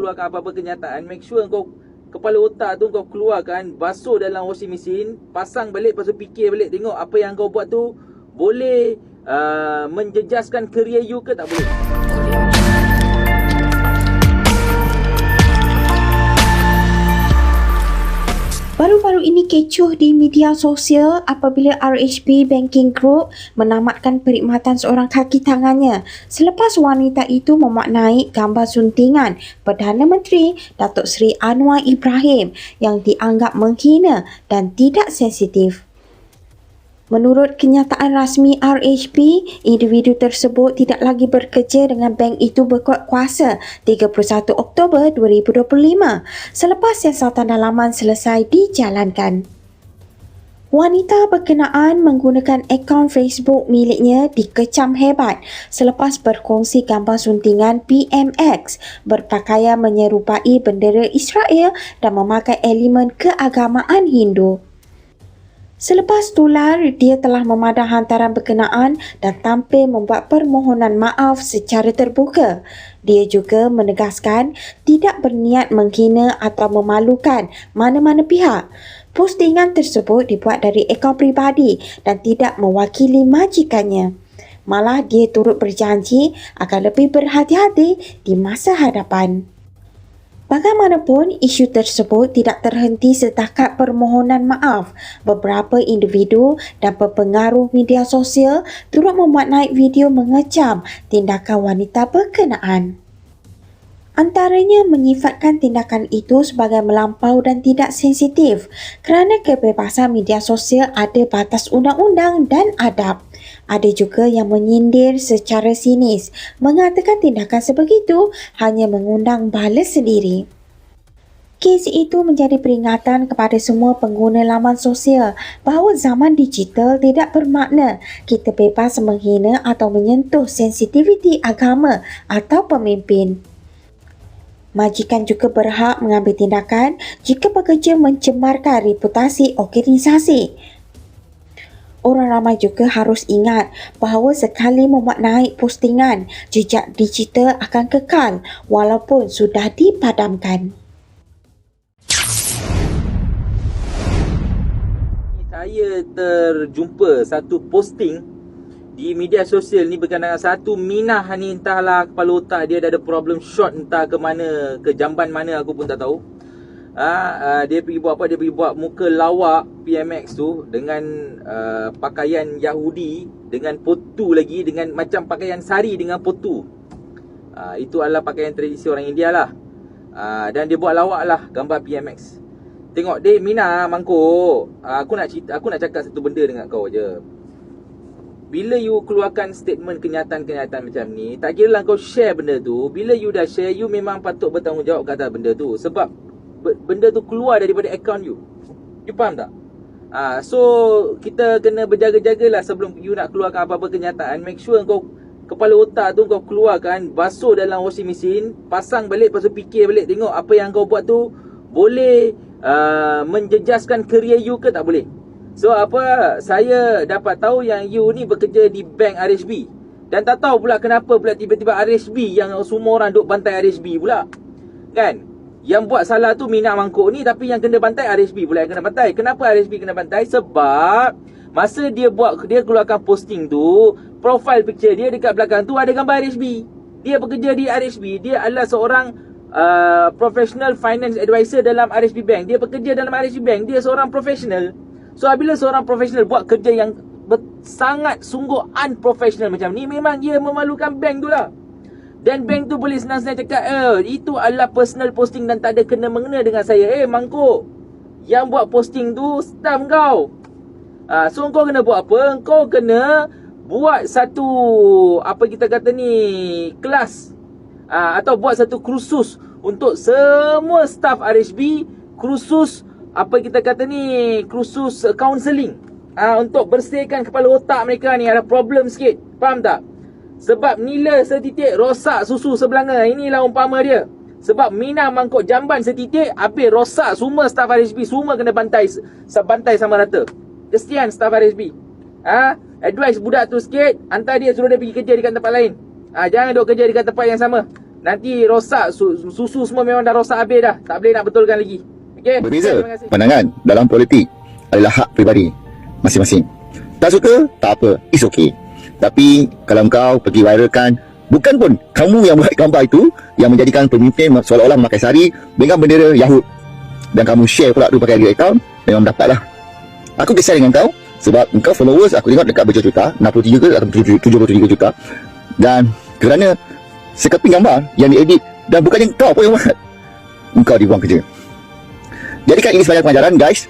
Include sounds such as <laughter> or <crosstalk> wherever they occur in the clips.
keluarkan apa-apa kenyataan, make sure kau kepala otak tu kau keluarkan, basuh dalam washing machine, pasang balik, lepas tu fikir balik, tengok apa yang kau buat tu boleh uh, menjejaskan kerjaya you ke tak boleh. Baru-baru ini kecoh di media sosial apabila RHB Banking Group menamatkan perkhidmatan seorang kaki tangannya selepas wanita itu memaknai gambar suntingan Perdana Menteri Datuk Seri Anwar Ibrahim yang dianggap menghina dan tidak sensitif. Menurut kenyataan rasmi RHB, individu tersebut tidak lagi bekerja dengan bank itu berkuat kuasa 31 Oktober 2025 selepas siasatan dalaman selesai dijalankan. Wanita berkenaan menggunakan akaun Facebook miliknya dikecam hebat selepas berkongsi gambar suntingan PMX berpakaian menyerupai bendera Israel dan memakai elemen keagamaan Hindu. Selepas tular, dia telah memadah hantaran berkenaan dan tampil membuat permohonan maaf secara terbuka. Dia juga menegaskan tidak berniat menghina atau memalukan mana-mana pihak. Postingan tersebut dibuat dari akaun pribadi dan tidak mewakili majikannya. Malah dia turut berjanji akan lebih berhati-hati di masa hadapan. Bagaimanapun, isu tersebut tidak terhenti setakat permohonan maaf. Beberapa individu dan pengaruh media sosial turut membuat naik video mengecam tindakan wanita berkenaan. Antaranya menyifatkan tindakan itu sebagai melampau dan tidak sensitif kerana kebebasan media sosial ada batas undang-undang dan adab. Ada juga yang menyindir secara sinis, mengatakan tindakan sebegitu hanya mengundang balas sendiri. Kes itu menjadi peringatan kepada semua pengguna laman sosial bahawa zaman digital tidak bermakna kita bebas menghina atau menyentuh sensitiviti agama atau pemimpin. Majikan juga berhak mengambil tindakan jika pekerja mencemarkan reputasi organisasi. Orang ramai juga harus ingat bahawa sekali membuat naik postingan, jejak digital akan kekal walaupun sudah dipadamkan. Saya terjumpa satu posting di media sosial ni berkenaan satu minah ni entahlah kepala otak dia dah ada problem short entah ke mana ke jamban mana aku pun tak tahu ha, uh, dia pergi buat apa? Dia pergi buat muka lawak PMX tu dengan uh, pakaian Yahudi dengan potu lagi dengan macam pakaian sari dengan potu. Uh, itu adalah pakaian tradisi orang India lah. Uh, dan dia buat lawak lah gambar PMX tengok dek Mina mangkuk. Uh, aku nak cerita aku nak cakap satu benda dengan kau je. Bila you keluarkan statement kenyataan-kenyataan macam ni tak kira lah kau share benda tu. Bila you dah share you memang patut bertanggungjawab kata benda tu. Sebab benda tu keluar daripada account you. You faham tak? Ah, so kita kena berjaga-jagalah sebelum you nak keluarkan apa-apa kenyataan, make sure kau kepala otak tu kau keluarkan, basuh dalam washing machine, pasang balik tu fikir balik tengok apa yang kau buat tu boleh uh, menjejaskan kerjaya you ke tak boleh. So apa saya dapat tahu yang you ni bekerja di bank RHB dan tak tahu pula kenapa pula tiba-tiba RHB yang semua orang duk bantai RHB pula. Kan? Yang buat salah tu Mina Mangkuk ni Tapi yang kena bantai RSB pula yang kena bantai. Kenapa RSB kena bantai? Sebab Masa dia buat Dia keluarkan posting tu Profile picture dia dekat belakang tu Ada gambar RSB Dia bekerja di RSB Dia adalah seorang uh, Professional finance advisor dalam RSB Bank. Dia bekerja dalam RSB Bank Dia seorang professional. So bila seorang professional buat kerja yang Sangat sungguh unprofessional macam ni Memang dia memalukan bank tu lah dan bank tu boleh senang-senang cakap eh, Itu adalah personal posting dan tak ada kena-mengena dengan saya. Eh mangkuk Yang buat posting tu staff kau. Ha, So kau kena buat apa? Kau kena buat satu Apa kita kata ni Kelas. Ha, Atau buat satu kursus Untuk semua staff RHB Kursus Apa kita kata ni Kursus counselling. Ha, Untuk bersihkan kepala otak mereka ni Ada problem sikit. Faham tak? Sebab nila setitik rosak susu sebelanga. Inilah umpama dia. Sebab Mina mangkuk jamban setitik habis rosak semua staff RHB semua kena bantai bantai sama rata. Kesian staff RHB. Ha? Advice budak tu sikit, hantar dia suruh dia pergi kerja dekat tempat lain. Ha, jangan duk kerja dekat tempat yang sama. Nanti rosak su- susu semua memang dah rosak habis dah. Tak boleh nak betulkan lagi. Okey. Berbeza pandangan dalam politik adalah hak peribadi masing-masing. Tak suka, tak apa. It's okay. Tapi kalau kau pergi viralkan bukan pun kamu yang buat gambar itu yang menjadikan pemimpin seolah-olah memakai sari dengan bendera Yahud. Dan kamu share pula tu pakai dia account memang dapat lah. Aku kisah dengan kau sebab engkau followers aku tengok dekat berjuta-juta 63 ke atau 73 juta. Dan kerana sekeping gambar yang diedit dan bukannya kau pun yang buat engkau dibuang kerja. Jadikan ini sebagai pengajaran guys.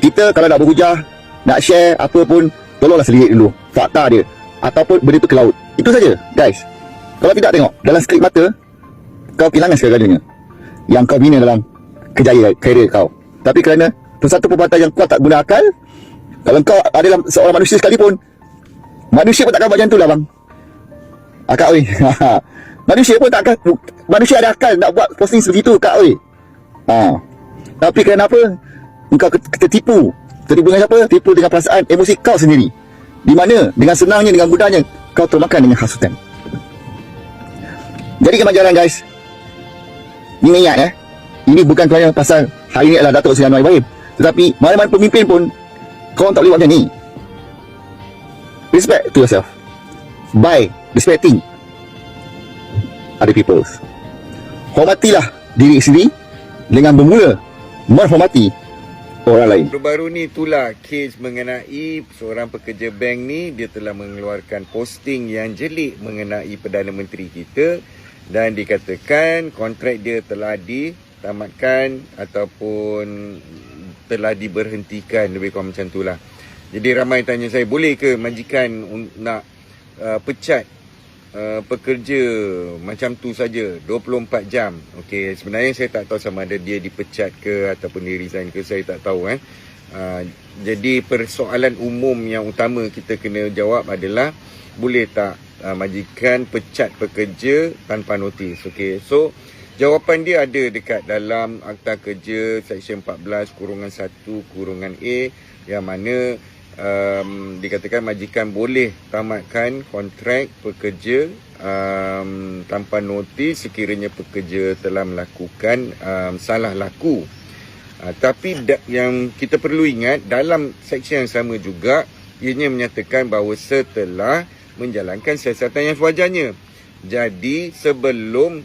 Kita kalau nak berhujah Nak share apa pun Tolonglah selidik dulu. Fakta dia. Ataupun benda tu ke laut. Itu saja guys. Kalau tidak tengok Dalam skrip mata Kau kehilangan segala-galanya Yang kau bina dalam Kejayaan karier kau. Tapi kerana Satu perbuatan yang kau tak guna akal Kalau kau adalah seorang manusia sekalipun Manusia pun takkan buat macam tu lah bang. Akak oi. <laughs> Manusia pun takkan Manusia ada akal Nak buat posting sebegitu kak oi. Ha. Tapi kerana apa? Engkau tertipu. Tertipu dengan siapa? Tipu dengan perasaan emosi kau sendiri. Di mana dengan senangnya dengan mudahnya kau termakan dengan hasutan. Jadi kemajaran guys. Ini ingat eh. Ini bukan kerana pasal hari ini adalah Datuk Seri Anwar Ibrahim. Tetapi mana-mana pemimpin pun kau tak boleh buat macam ni. Respect to yourself. By respecting other people. Hormatilah diri sendiri dengan bermula menghormati orang lain. Baru-baru ni itulah kes mengenai seorang pekerja bank ni dia telah mengeluarkan posting yang jelik mengenai Perdana Menteri kita dan dikatakan kontrak dia telah ditamatkan ataupun telah diberhentikan lebih kurang macam itulah. Jadi ramai tanya saya boleh ke majikan nak uh, pecat uh, pekerja macam tu saja 24 jam. Okey, sebenarnya saya tak tahu sama ada dia dipecat ke ataupun dia resign ke saya tak tahu eh. Uh, jadi persoalan umum yang utama kita kena jawab adalah boleh tak uh, majikan pecat pekerja tanpa notis. Okey. So jawapan dia ada dekat dalam Akta Kerja Seksyen 14 kurungan 1 kurungan A yang mana um, dikatakan majikan boleh tamatkan kontrak pekerja um, tanpa notis sekiranya pekerja telah melakukan um, salah laku. Uh, tapi da- yang kita perlu ingat dalam seksyen yang sama juga ianya menyatakan bahawa setelah menjalankan siasatan yang sewajarnya. Jadi sebelum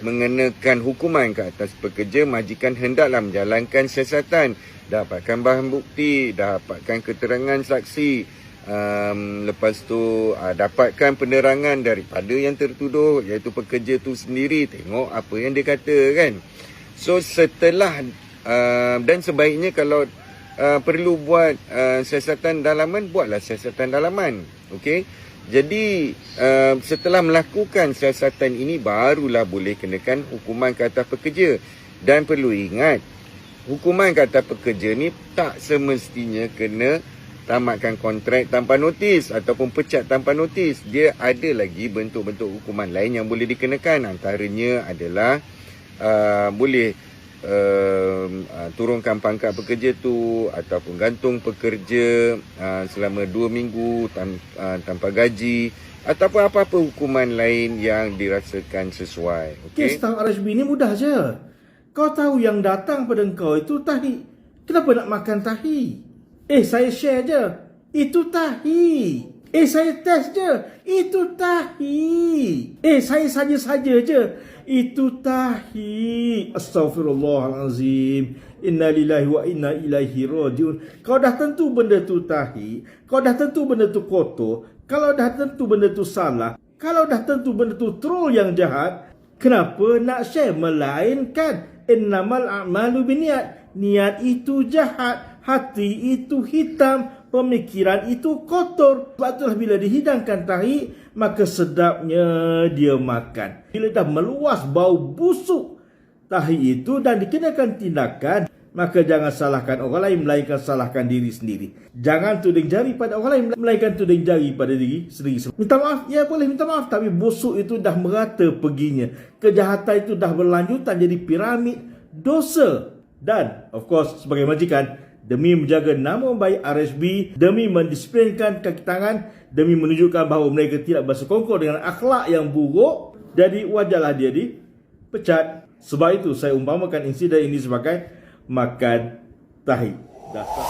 mengenakan hukuman ke atas pekerja, majikan hendaklah menjalankan siasatan, dapatkan bahan bukti, dapatkan keterangan saksi, um, lepas tu uh, dapatkan penerangan daripada yang tertuduh iaitu pekerja tu sendiri, tengok apa yang dia kata kan. So setelah uh, dan sebaiknya kalau uh, perlu buat uh, siasatan dalaman, buatlah siasatan dalaman. Okey. Jadi uh, setelah melakukan siasatan ini barulah boleh kenakan hukuman ke atas pekerja. Dan perlu ingat, hukuman ke atas pekerja ni tak semestinya kena tamatkan kontrak tanpa notis ataupun pecat tanpa notis. Dia ada lagi bentuk-bentuk hukuman lain yang boleh dikenakan. Antaranya adalah uh, boleh uh, uh, turunkan pangkat pekerja tu ataupun gantung pekerja uh, selama 2 minggu tan, uh, tanpa gaji ataupun apa-apa hukuman lain yang dirasakan sesuai. Kes Okey. tang RSB ni mudah je. Kau tahu yang datang pada kau itu tahi. Kenapa nak makan tahi? Eh, saya share je. Itu tahi. Eh, saya test je. Itu tahi. Eh, saya saja-saja je. Itu tahi. Astaghfirullahalazim. Inna lillahi wa inna ilaihi rajiun. Kau dah tentu benda tu tahi. Kau dah tentu benda tu kotor. Kalau dah tentu benda tu salah. Kalau dah tentu benda tu troll yang jahat. Kenapa nak share? Melainkan innamal a'malu biniat. Niat itu jahat. Hati itu hitam. Pemikiran itu kotor. Sebab itulah bila dihidangkan tahi, maka sedapnya dia makan. Bila dah meluas bau busuk tahi itu dan dikenakan tindakan, maka jangan salahkan orang lain melainkan salahkan diri sendiri. Jangan tuding jari pada orang lain melainkan tuding jari pada diri sendiri. Minta maaf, ya boleh minta maaf tapi busuk itu dah merata perginya. Kejahatan itu dah berlanjutan jadi piramid dosa. Dan of course sebagai majikan demi menjaga nama baik RSB, demi mendisiplinkan kaki tangan, demi menunjukkan bahawa mereka tidak bersekongkol dengan akhlak yang buruk, Jadi wajarlah dia dipecat. Sebab itu saya umpamakan insiden ini sebagai makan tahi. Dasar.